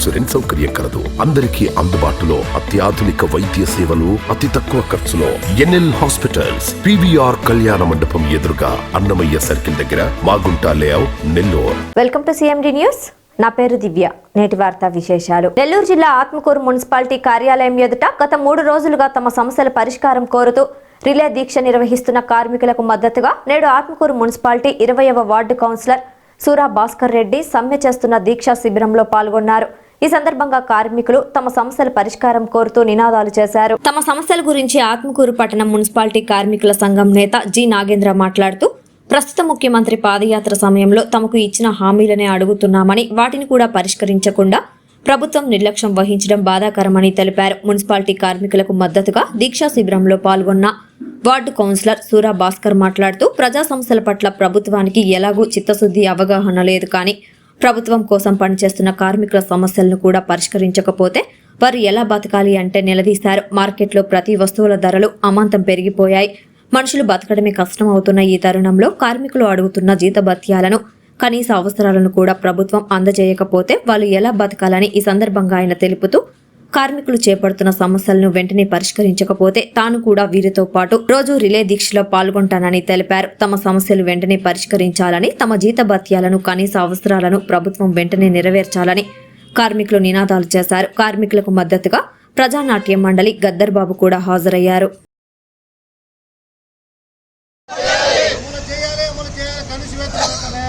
Insurance సౌకర్యం కలదు. అందరికీ అందుబాటులో అత్యాధునిక వైద్య సేవలు అతి తక్కువ ఖర్చులో. ఎన్ఎల్ హాస్పిటల్స్ పివిఆర్ కళ్యాణ మండపం ఎదురుగా అన్నమయ్య సర్కిల్ దగ్గర Magunta layout Nellore. Welcome to CMD news నా పేరు దివ్య. నేటి వార్త విశేషాలు. నెల్లూరు జిల్లా ఆత్మకూరు మున్సిపాలిటీ కార్యాలయం ఎదుట గత మూడు రోజులుగా తమ సమస్యల పరిష్కారం కోరుతూ రిలే దీక్ష నిర్వహిస్తున్న కార్మికులకు మద్దతుగా నేడు ఆత్మకూరు మున్సిపాలిటీ ఇరవయవ వార్డు కౌన్సిలర్ సూరా భాస్కర్ రెడ్డి సమ్మె చేస్తున్న దీక్షా శిబిరంలో పాల్గొన్నారు. ఈ సందర్భంగా కార్మికులు తమ సమస్యల పరిష్కారం కోరుతూ నినాదాలు చేశారు. తమ సమస్యల గురించి ఆత్మకూరు పట్టణం మున్సిపాలిటీ కార్మికుల సంఘం నేత జి నాగేంద్ర మాట్లాడుతూ ప్రస్తుత ముఖ్యమంత్రి పాదయాత్ర సమయంలో తమకు ఇచ్చిన హామీలనే అడుగుతున్నామని వాటిని కూడా పరిష్కరించకుండా ప్రభుత్వం నిర్లక్ష్యం వహించడం బాధాకరమని తెలిపారు. మున్సిపాలిటీ కార్మికులకు మద్దతుగా దీక్షా శిబిరంలో పాల్గొన్న వార్డు కౌన్సిలర్ సూరా భాస్కర్ మాట్లాడుతూ ప్రజా సమస్యల పట్ల ప్రభుత్వానికి ఎలాగూ చిత్తశుద్ధి అవగాహన లేదు కానీ ప్రభుత్వం కోసం పనిచేస్తున్న కార్మికుల సమస్యలను కూడా పరిష్కరించకపోతే వారు ఎలా బతకాలి అంటే నిలదీశారు. మార్కెట్లో ప్రతి వస్తువుల ధరలు అమాంతం పెరిగిపోయాయి. మనుషులు బతకడమే కష్టం అవుతున్న ఈ తరుణంలో కార్మికులు అడుగుతున్న జీతభత్యాలను కనీస అవసరాలను కూడా ప్రభుత్వం అందజేయకపోతే వాళ్ళు ఎలా బతకాలని ఈ సందర్భంగా ఆయన తెలుపుతూ కార్మికులు చేపడుతున్న సమస్యలను వెంటనే పరిష్కరించకపోతే తాను కూడా వీరితో పాటు రోజు రిలే దీక్షలో పాల్గొంటానని తెలిపారు. తమ సమస్యలు వెంటనే పరిష్కరించాలని తమ జీతభత్యాలను కనీస అవసరాలను ప్రభుత్వం వెంటనే నెరవేర్చాలని కార్మికులు నినాదాలు చేశారు. కార్మికులకు మద్దతుగా ప్రజానాట్య మండలి గద్దర్ బాబు కూడా హాజరయ్యారు అమలు చేయాలి అమలు చేయాలి కనీస వేతనం వెంటనే.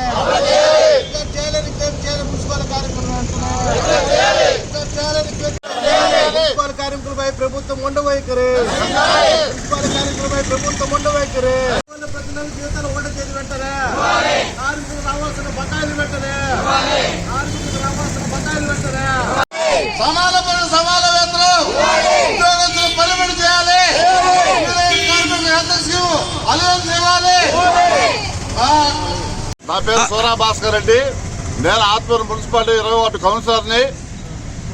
ఇంకా చేయాలి ఇంకా చేయాలి మున్సిపల్ కార్మికులు వెంటనే. ఇంకా చేయాలి ఇంకా చేయాలి. మున్సిపల్ కార్మికులపై ప్రభుత్వం ఉండ వైఖరి. మున్సిపల్ ప్రభుత్వం ఉండ వైఖరి. జీవితాలు ఉండ చేసి వెంటనే. కార్మికులకు రావాల్సిన బకాయిలు వెంటనే. కార్మికులకు రావాల్సిన బకాయిలు వెంటనే. సమాన పనులు సమాన వేతనం ఉద్యోగస్తులు పనిపడి చేయాలి. నా పేరు సూరా భాస్కర్ రెడ్డి. నేను ఆత్మూరు మున్సిపాలిటీ ఇరవై ఒకటి కౌన్సిలర్ని.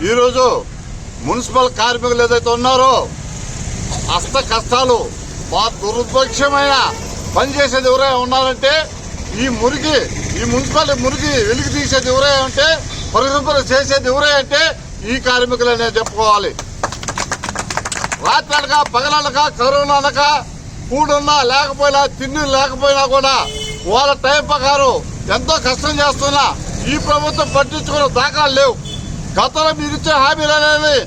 ఈరోజు మున్సిపల్ కార్మికులు ఏదైతే ఉన్నారో అష్ట కష్టాలు మా దుర్భిక్షమైన పనిచేసేది ఎవరై ఉన్నారంటే ఈ మురికి ఈ మున్సిపాలిటీ మురికి వెలికి తీసేది ఎవరై అంటే పరిశుభ్రం చేసేది ఎవరే అంటే ఈ అనేది చెప్పుకోవాలి. రాత్రి అనక పగలనక కరోనా అనక కూడున్నా లేకపోయినా తిండి లేకపోయినా కూడా వాళ్ళ టైం ప్రకారం ఎంతో కష్టం చేస్తున్నా ఈ ప్రభుత్వం పట్టించుకున్న దాఖలు లేవు. గతంలో మీరు ఇచ్చే హామీలు అనేది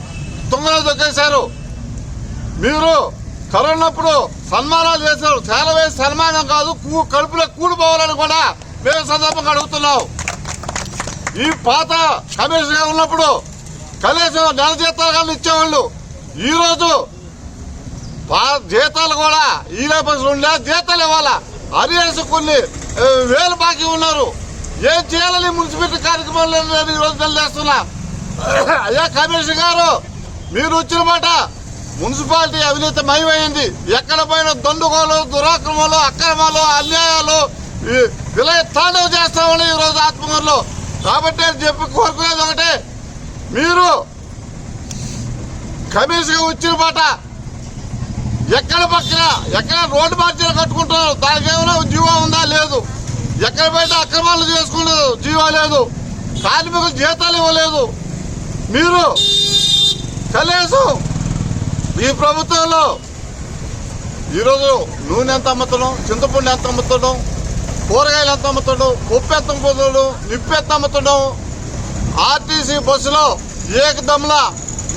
తుంగలో దొక్కేశారు మీరు కరోనప్పుడు సన్మానాలు చేశారు చాలా వేసి సన్మానం కాదు కడుపులో కూడిపోవాలని కూడా మేము సందర్భంగా అడుగుతున్నాం. ఈ పాత కమిషన్గా ఉన్నప్పుడు కనీసం నెల జీతాలు కానీ ఇచ్చేవాళ్ళు. ఈరోజు జీతాలు కూడా ఈ లేపర్స్ ఉండే జీతాలు ఇవ్వాలా? అరియర్స్ కొన్ని వేలు బాకీ ఉన్నారు. ఏం చేయాలని మున్సిపాలిటీ కార్యక్రమాలు ఈరోజు ఈ రోజు తెలియజేస్తున్నా అయ్యా కమిషనర్ గారు మీరు వచ్చిన మాట మున్సిపాలిటీ అవినీతి మయమైంది ఎక్కడ పోయిన దండుకోలు దురాక్రమాలు అక్రమాలు అన్యాయాలు విలయ తాండవ చేస్తామని ఈ రోజు కాబట్టి నేను చెప్పి కోరుకునేది ఒకటే. మీరు కమిషన్గా వచ్చిన మాట ఎక్కడ పక్కన ఎక్కడ రోడ్డు మార్చీలు కట్టుకుంటున్నారు? దానికి ఏమైనా జీవో ఉందా? లేదు. ఎక్కడ బయట అక్రమాలు చేసుకునే జీవో లేదు. కార్మికులు జీతాలు ఇవ్వలేదు. మీరు కనీసం ఈ ప్రభుత్వంలో ఈరోజు నూనె ఎంత అమ్ముతున్నాం చింతపండు ఎంత అమ్ముతున్నాం కూరగాయలు ఎంత అమ్ముతున్నాం ఉప్పు ఎంత అమ్ముతున్నాం నిప్పు ఎంత అమ్ముతున్నాం ఆర్టీసీ బస్సులో ఏకదమ్లా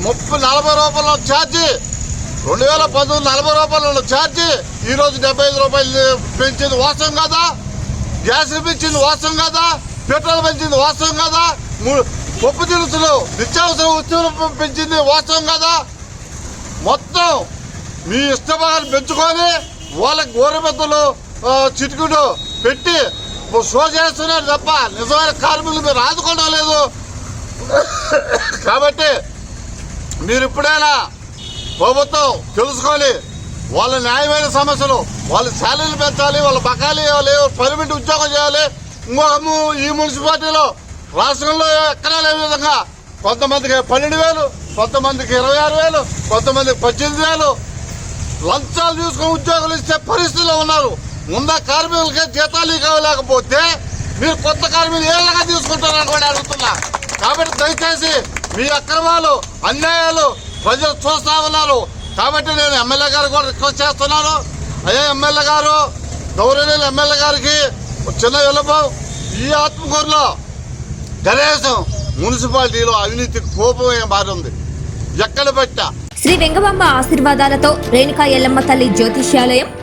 ముప్పై నలభై రూపాయల ఛార్జీ రెండు వేల పంతొమ్మిది నలభై రూపాయలు ఛార్జీ ఈరోజు డెబ్బై ఐదు రూపాయలు పెంచింది వాస్తవం కదా? గ్యాస్ పెంచింది వాస్తవం కదా? పెట్రోల్ పెంచింది వాస్తవం కదా? మూడు పప్పు దినుసులు నిత్యావసర వస్తువులు పెంచింది వాస్తవం కదా? మొత్తం మీ ఇష్టభాగాలు పెంచుకొని వాళ్ళ గోరబెద్దలు చిటుకుడు పెట్టి షో చేస్తున్నారు తప్ప నిజమైన కార్మికులు మీరు ఆదుకోవడం లేదు. కాబట్టి మీరు ఇప్పుడైనా ప్రభుత్వం తెలుసుకొని వాళ్ళ న్యాయమైన సమస్యలు వాళ్ళ శాలరీలు పెంచాలి వాళ్ళ బకాయిలు ఇవ్వాలి పర్మనెంట్ ఉద్యోగం చేయాలి. ఇంకొక ఈ మున్సిపాలిటీలో రాష్ట్రంలో ఎక్కడా లేని విధంగా? కొంతమందికి పన్నెండు వేలు కొంతమందికి ఇరవై ఆరు వేలు కొంతమందికి పద్దెనిమిది వేలు. లంచాలు తీసుకుని ఉద్యోగాలు ఇచ్చే పరిస్థితిలో ఉన్నారు. ముందా కార్మికులకే జీతాలు కావలేకపోతే మీరు కొత్త కార్మికులు ఏళ్ళగా తీసుకుంటారని కూడా అడుగుతున్నా. కాబట్టి దయచేసి మీ అక్రమాలు అన్యాయాలు ప్రజలు చూస్తా ఉన్నారు. కాబట్టి నేను ఎమ్మెల్యే గారు కూడా రిక్వెస్ట్ చేస్తున్నాను. అయ్యా ఎమ్మెల్యే గారు గౌరవనీయులు ఎమ్మెల్యే గారికి చిన్న విలపం ఈ ఆత్మకూరులో కనీసం మున్సిపాలిటీలో అవినీతికి కోపమే మారింది. ఎక్కడ పెట్టా? శ్రీ వెంగబాంబ ఆశీర్వాదాలతో రేణుకా ఎల్లమ్మ తల్లి జ్యోతిష్యాలయం